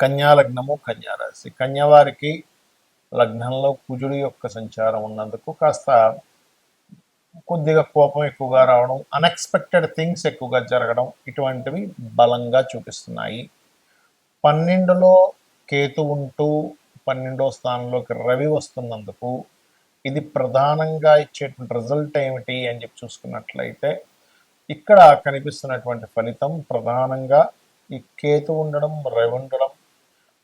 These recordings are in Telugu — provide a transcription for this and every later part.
కన్యా లగ్నము కన్యా రాశి. లగ్నంలో కుజుడి యొక్క సంచారం ఉన్నందుకు కాస్త కొద్దిగా కోపం ఎక్కువగా రావడం అన్ఎక్స్పెక్టెడ్ థింగ్స్ ఎక్కువగా జరగడం ఇటువంటివి బలంగా చూపిస్తున్నాయి. పన్నెండులో కేతు ఉంటూ పన్నెండో స్థానంలోకి రవి వస్తున్నందుకు ఇది ప్రధానంగా ఇచ్చేటువంటి రిజల్ట్ ఏమిటి అని చెప్పి చూసుకున్నట్లయితే ఇక్కడ కనిపిస్తున్నటువంటి ఫలితం ప్రధానంగా ఈ కేతు ఉండడం రవి ఉండడం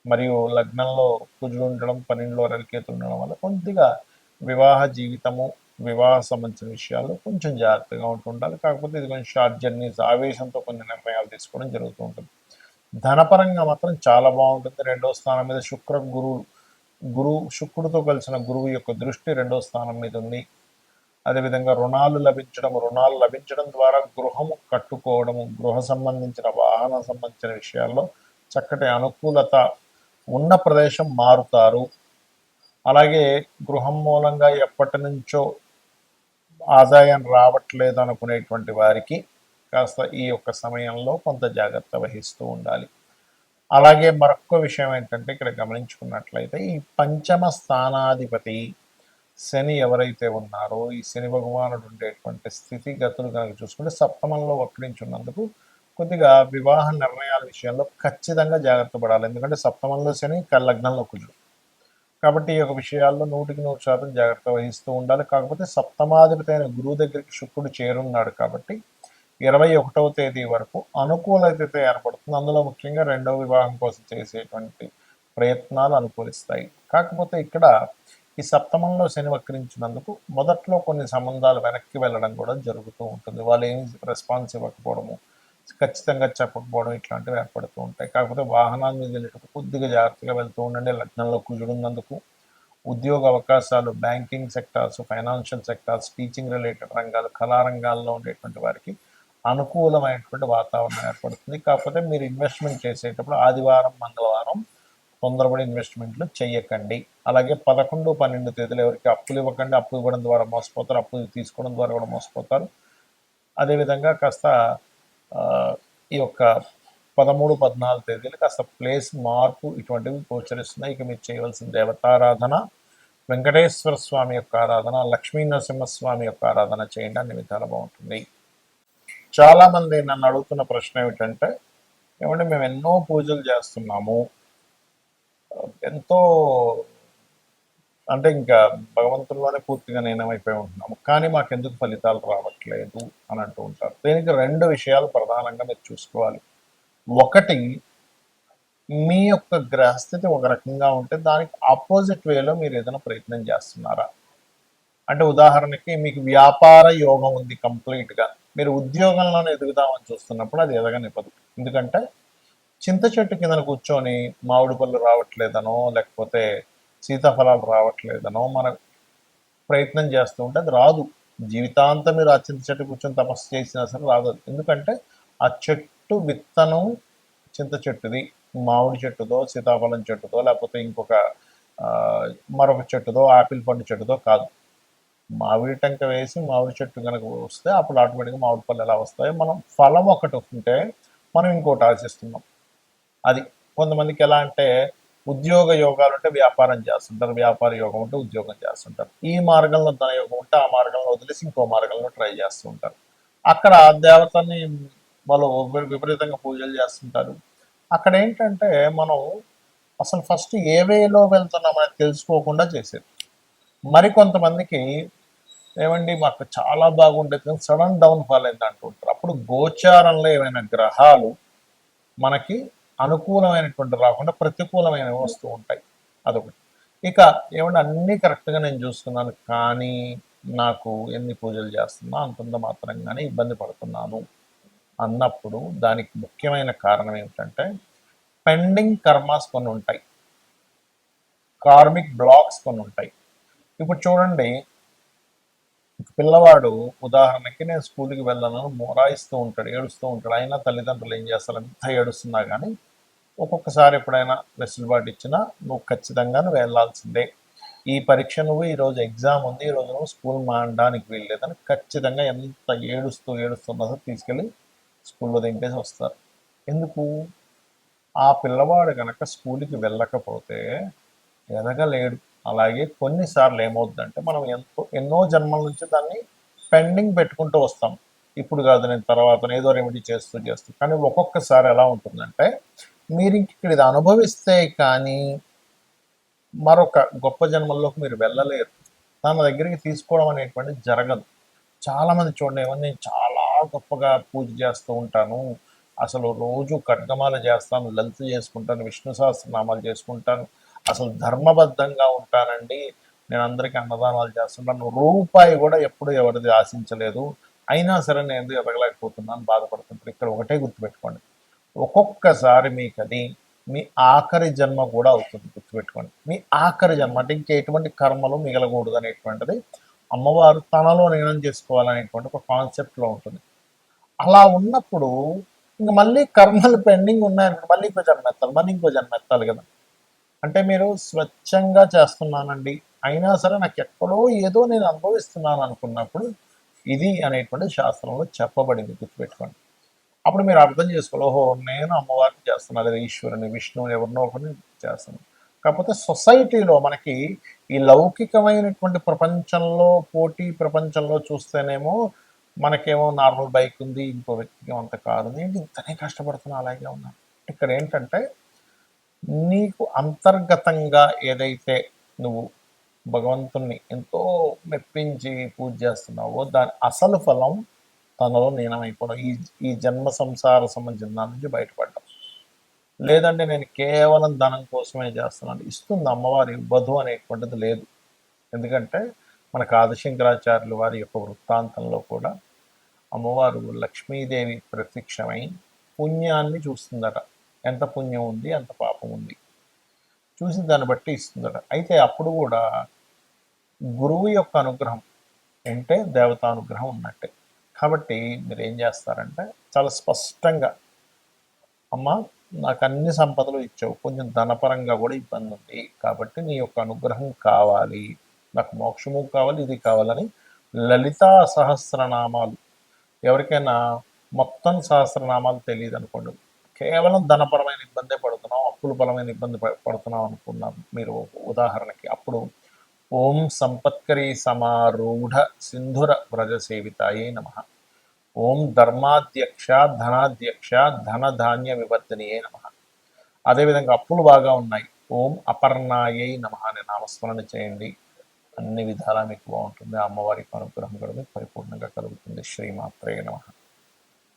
మరియు లగ్నంలో కుజుడు ఉండడం పన్నెండులో రవికేతు ఉండడం వల్ల కొద్దిగా వివాహ జీవితము వివాహ సంబంధించిన విషయాలు కొంచెం జాగ్రత్తగా ఉంటూ ఉండాలి కాకపోతే ఇది కొంచెం షార్ట్ జర్నీస్ ఆవేశంతో కొన్ని నిర్ణయాలు తీసుకోవడం జరుగుతూ ఉంటుంది. ధనపరంగా మాత్రం చాలా బాగుంటుంది. రెండో స్థానం మీద శుక్ర గురువు గురువు శుక్రుడితో కలిసిన గురువు యొక్క దృష్టి రెండో స్థానం మీద ఉంది. అదేవిధంగా రుణాలు లభించడం రుణాలు లభించడం ద్వారా గృహము కట్టుకోవడము గృహ సంబంధించిన వాహన సంబంధించిన విషయాల్లో చక్కటి అనుకూలత ఉన్న ప్రదేశం మారుతారు. అలాగే గృహం మూలంగా ఎప్పటి నుంచో ఆదాయం రావట్లేదు అనుకునేటువంటి వారికి కాస్త ఈ యొక్క సమయంలో కొంత జాగ్రత్త వహిస్తూ ఉండాలి. అలాగే మరొక విషయం ఏంటంటే ఇక్కడ గమనించుకున్నట్లయితే ఈ పంచమ స్థానాధిపతి శని ఎవరైతే ఉన్నారో ఈ శని భగవానుడు ఉండేటువంటి స్థితిగతులు కనుక చూసుకుంటే సప్తమంలో వక్రించున్నందుకు కొద్దిగా వివాహ నిర్ణయాల విషయంలో ఖచ్చితంగా జాగ్రత్త పడాలి. ఎందుకంటే సప్తమంలో శని లగ్నంలో కుజుడు. కాబట్టి ఈ యొక్క విషయాల్లో నూటికి నూరు శాతం జాగ్రత్త వహిస్తూ ఉండాలి. కాకపోతే సప్తమాధిపతి అయిన గురువు దగ్గరికి శుక్రుడు చేరున్నాడు కాబట్టి ఇరవై ఒకటవ తేదీ వరకు అనుకూలత ఏర్పడుతుంది. అందులో ముఖ్యంగా రెండవ వివాహం కోసం చేసేటువంటి ప్రయత్నాలు అనుకూలిస్తాయి. కాకపోతే ఇక్కడ ఈ సప్తమంలో శని వక్రించినందుకు మొదట్లో కొన్ని సంబంధాలు వెనక్కి వెళ్ళడం కూడా జరుగుతూ ఉంటుంది. వాళ్ళు ఏమి రెస్పాన్స్ ఇవ్వకపోవడము ఖచ్చితంగా చెప్పకపోవడం ఇట్లాంటివి ఏర్పడుతూ ఉంటాయి. కాకపోతే వాహనాల మీద వెళ్ళేటప్పుడు కొద్దిగా జాగ్రత్తగా వెళ్తూ ఉండండి. లగ్నంలో కుజుడున్నందుకు ఉద్యోగ అవకాశాలు banking sectors financial sectors teaching related రంగాలు కళా రంగాల్లో ఉండేటువంటి వారికి అనుకూలమైనటువంటి వాతావరణం ఏర్పడుతుంది. కాకపోతే మీరు ఇన్వెస్ట్మెంట్ చేసేటప్పుడు ఆదివారం మంగళవారం తొందరపడి ఇన్వెస్ట్మెంట్లు చేయకండి అలాగే పదకొండు పన్నెండు తేదీలు ఎవరికి అప్పులు ఇవ్వకండి. అప్పు ఇవ్వడం ద్వారా మోసపోతారు. అప్పులు తీసుకోవడం ద్వారా కూడా మోసపోతారు. అదేవిధంగా కాస్త ఈ యొక్క పదమూడు పద్నాలుగు తేదీలు కాస్త ప్లేస్ మార్పు ఇటువంటివి గోచరిస్తున్నాయి. ఇక మీరు చేయవలసిన దేవతారాధన వెంకటేశ్వర స్వామి యొక్క ఆరాధన లక్ష్మీ నరసింహస్వామి యొక్క ఆరాధన చేయండి. అన్ని విధాలు బాగుంటుంది. చాలా మంది నన్ను అడుగుతున్న ప్రశ్న ఏమిటంటే ఏమంటే మేము ఎన్నో పూజలు చేస్తున్నాము. ఎంతో అంటే ఇంకా భగవంతుల్లోనే పూర్తిగా లీనమైపోయి ఉంటున్నాము. కానీ మాకు ఎందుకు ఫలితాలు రావట్లేదు అని అంటూ ఉంటారు. దీనికి రెండు విషయాలు ప్రధానంగా మీరు చూసుకోవాలి. ఒకటి మీ యొక్క గ్రహస్థితి ఒక రకంగా ఉంటే దానికి ఆపోజిట్ వేలో మీరు ఏదైనా ప్రయత్నం చేస్తున్నారా? అంటే ఉదాహరణకి మీకు వ్యాపార యోగం ఉంది కంప్లీట్గా. మీరు ఉద్యోగంలోనే ఎదుగుదామని చూస్తున్నప్పుడు అది ఎదగనివ్వదు ఎందుకంటే చింత చెట్టు కింద కూర్చొని మామిడి పళ్ళు రావట్లేదనో లేకపోతే సీతాఫలాలు రావట్లేదనో మన ప్రయత్నం చేస్తూ ఉంటే అది రాదు. జీవితాంతం మీరు ఆ చింత చెట్టు కూర్చొని తపస్సు చేసినా సరే రాదు ఎందుకంటే ఆ చెట్టు విత్తనం చింత చెట్టుది. మామిడి చెట్టుదో సీతాఫలం చెట్టుదో లేకపోతే ఇంకొక మరొక చెట్టుదో ఆపిల్ పండు చెట్టుదో కాదు. మామిడి టెంక వేసి మామిడి చెట్టు కనుక వస్తే అప్పుడు ఆటోమేటిక్గా మామిడి పళ్ళు ఎలా వస్తాయి మనం ఫలం ఒకటి ఉంటే మనం ఇంకోటి ఆశిస్తున్నాం. అది కొంతమందికి ఎలా అంటే ఉద్యోగ యోగాలు ఉంటే వ్యాపారం చేస్తుంటారు వ్యాపార యోగం ఉంటే ఉద్యోగం చేస్తుంటారు. ఈ మార్గంలో ధన యోగం ఉంటే ఆ మార్గంలో వదిలేసి ఇంకో మార్గంలో ట్రై చేస్తూ ఉంటారు. అక్కడ ఆ దేవతని వాళ్ళు విపరీతంగా పూజలు చేస్తుంటారు. అక్కడ ఏంటంటే మనం అసలు ఫస్ట్ ఏ వేలో వెళ్తున్నాం అనేది తెలుసుకోకుండా చేసేది. మరి కొంతమందికి ఏమండి మాకు చాలా బాగుండేది కానీ సడన్ డౌన్ ఫాల్ అయింది అంటుంటారు అప్పుడు గోచారంలో ఏమైనా గ్రహాలు మనకి అనుకూలమైనటువంటి రాకుండా ప్రతికూలమైనవి వస్తూ ఉంటాయి. అదొకటి. ఇక ఏమంటే అన్నీ కరెక్ట్గా నేను చూస్తున్నాను కానీ నాకు ఎన్ని పూజలు చేస్తున్నా అంతంత మాత్రంగానే ఇబ్బంది పడుతున్నాను అన్నప్పుడు దానికి ముఖ్యమైన కారణం ఏమిటంటే పెండింగ్ కర్మాస్ కొన్ని ఉంటాయి కార్మిక్ బ్లాక్స్ కొన్ని ఉంటాయి ఇప్పుడు చూడండి పిల్లవాడు ఉదాహరణకి నేను స్కూల్కి వెళ్ళను మొరాయిస్తూ ఉంటాడు ఏడుస్తూ ఉంటాడు. అయినా తల్లిదండ్రులు ఏం చేస్తారు? ఎంత ఏడుస్తున్నా కానీ ఒక్కొక్కసారి ఎప్పుడైనా వెసులుబాటు ఇచ్చినా నువ్వు ఖచ్చితంగా నువ్వు వెళ్ళాల్సిందే. ఈ పరీక్ష నువ్వు ఈరోజు ఎగ్జామ్ ఉంది ఈరోజు నువ్వు స్కూల్ మానడానికి వీల్లేదని ఖచ్చితంగా ఎంత ఏడుస్తూ ఏడుస్తున్నా సరే తీసుకెళ్ళి స్కూల్లో దింపేసి వస్తారు. ఎందుకు? ఆ పిల్లవాడు కనుక స్కూల్కి వెళ్ళకపోతే ఎదగలేడు. అలాగే కొన్నిసార్లు ఏమవుతుందంటే మనం ఎంతో ఎన్నో జన్మల నుంచి దాన్ని పెండింగ్ పెట్టుకుంటూ వస్తాం. ఇప్పుడు కాదు నేను తర్వాత ఏదో రెమెడీ చేస్తూ చేస్తూ. కానీ ఒక్కొక్కసారి ఎలా ఉంటుందంటే మీరు ఇక్కడ ఇది అనుభవిస్తే కానీ మరొక గొప్ప జన్మల్లోకి మీరు వెళ్ళలేరు. తన దగ్గరికి తీసుకోవడం అనేటువంటిది జరగదు. చాలామంది చూడండి ఏమన్నా నేను చాలా గొప్పగా పూజ చేస్తూ ఉంటాను. అసలు రోజు ఖడ్గమాల చేస్తాను లలిత చేసుకుంటాను విష్ణు సహస్రనామాలు చేసుకుంటాను. అసలు ధర్మబద్ధంగా ఉంటానండి నేను అందరికీ అన్నదానాలు చేస్తుంటాను. రూపాయి కూడా ఎప్పుడు ఎవరిది ఆశించలేదు. అయినా సరే నేను ఎదగలేకపోతున్నాను బాధపడుతుంటారు ఇక్కడ ఒకటే గుర్తుపెట్టుకోండి. ఒక్కొక్కసారి మీకు అది మీ ఆఖరి జన్మ కూడా అవుతుంది గుర్తుపెట్టుకోండి. మీ ఆఖరి జన్మ అంటే ఇంకా ఎటువంటి కర్మలు మిగలకూడదు అనేటువంటిది అమ్మవారు తనలో నిర్ణయం చేసుకోవాలనేటువంటి ఒక కాన్సెప్ట్లో ఉంటుంది. అలా ఉన్నప్పుడు ఇంక మళ్ళీ కర్మలు పెండింగ్ ఉన్నాయనుకో మళ్ళీ ఇంకో జన్మ ఎత్తాలి మళ్ళీ ఇంకో జన్మ ఎత్తాలి కదా. అంటే మీరు స్వచ్ఛంగా చేస్తున్నానండి. అయినా సరే నాకు ఎక్కడో ఏదో నేను అనుభవిస్తున్నాను అనుకున్నప్పుడు ఇది అనేటువంటి శాస్త్రంలో చెప్పబడింది గుర్తుపెట్టుకోండి. అప్పుడు మీరు అర్థం చేసుకోవాలి ఓహో నేను అమ్మవారిని చేస్తున్నాను లేదా ఈశ్వరుని విష్ణువుని ఎవరినో ఒకరిని చేస్తున్నాను. కాకపోతే సొసైటీలో మనకి ఈ లౌకికమైనటువంటి ప్రపంచంలో పోటీ ప్రపంచంలో చూస్తేనేమో మనకేమో నార్మల్ బైక్ ఉంది ఇంకో వ్యక్తికి అంత కారు ఉంది ఏంటి ఇంతనే కష్టపడుతున్నా అలాగే ఉన్నాను ఇక్కడ ఏంటంటే నీకు అంతర్గతంగా ఏదైతే నువ్వు భగవంతుణ్ణి ఎంతో మెప్పించి పూజ చేస్తున్నావో దాని అసలు ఫలం తనలో లీనమైపోవడం. ఈ ఈ జన్మ సంసార సంబంధించిన దాని నుంచి బయటపడ్డం లేదంటే నేను కేవలం ధనం కోసమే చేస్తున్నాను. ఇస్తుంది అమ్మవారి ఇవ్వదు అనేటువంటిది లేదు. ఎందుకంటే మనకు ఆదిశంకరాచార్యుల వారి యొక్క వృత్తాంతంలో కూడా అమ్మవారు లక్ష్మీదేవి ప్రత్యక్షమై పుణ్యాన్ని చూస్తుందట. ఎంత పుణ్యం ఉంది ఎంత పాపం ఉంది. చూసి దాన్ని బట్టి ఇస్తుందట. అయితే అప్పుడు కూడా గురువు యొక్క అనుగ్రహం అంటే దేవతానుగ్రహం ఉన్నట్టే. కాబట్టి మీరు ఏం చేస్తారంటే చాలా స్పష్టంగా అమ్మ నాకు అన్ని సంపదలు ఇచ్చావు కొంచెం ధనపరంగా కూడా ఇబ్బంది ఉంది కాబట్టి నీ యొక్క అనుగ్రహం కావాలి నాకు మోక్షము కావాలి ఇది కావాలని లలితా సహస్రనామాలు. ఎవరికైనా మొత్తం సహస్రనామాలు తెలియదు అనుకోండి కేవలం ధనపరమైన ఇబ్బందే పడుతున్నాం అప్పుల పరమైన ఇబ్బంది పడుతున్నాం అనుకున్నాం మీరు ఉదాహరణకి అప్పుడు ఓం సంపత్కరీ సమారూఢ సింధుర వ్రజ సేవితాయే నమ. ఓం ధర్మాధ్యక్ష ధనాధ్యక్ష ధన ధాన్య వివర్ధనియే నమ. అదేవిధంగా అప్పులు బాగా ఉన్నాయి. ఓం అపర్ణాయై నమ అనే నామస్మరణ చేయండి. అన్ని విధాలా మీకు బాగుంటుంది. అమ్మవారికి అమ్మవారి అనుగ్రహం కూడా మీకు పరిపూర్ణంగా కలుగుతుంది. శ్రీమాత్రే నమ.